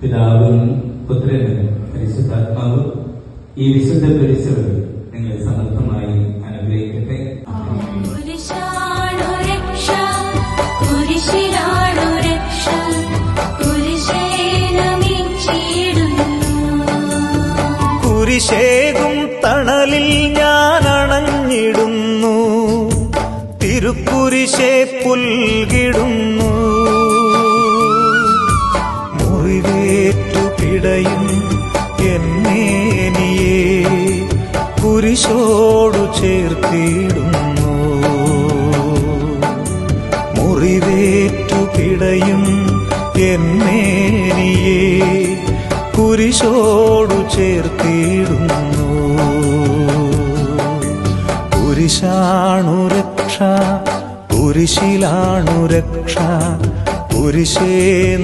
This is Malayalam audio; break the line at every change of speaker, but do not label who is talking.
പിതാവും പുത്രനും പരിശുദ്ധാത്മാവും ഈ വിശുദ്ധ കുരിശ് നിങ്ങൾ നിങ്ങളെ സമർത്ഥമായി അനുഗ്രഹിക്കട്ടെ.
കുരിശാണു രക്ഷ കുരിശിലാണു രക്ഷ കുരിശേനമിച്ചിടുന്നു
കുരിശേകും തണലിൽ ഞാൻ അണഞ്ഞിടുന്നു തിരുക്കുരിശേ പുൽകിടുന്നു മുറിവേറ്റു പിടയും എന്നേനിയെ. കുരിശോടു ചേർത്തിടുന്നു. മുറിവേറ്റു പിടയും എന്നേനിയെ. കുരിശോടു ചേർത്തിടുന്നു. കുരിശാണു രക്ഷ കുരിശിലാണു രക്ഷ. കുരിശേ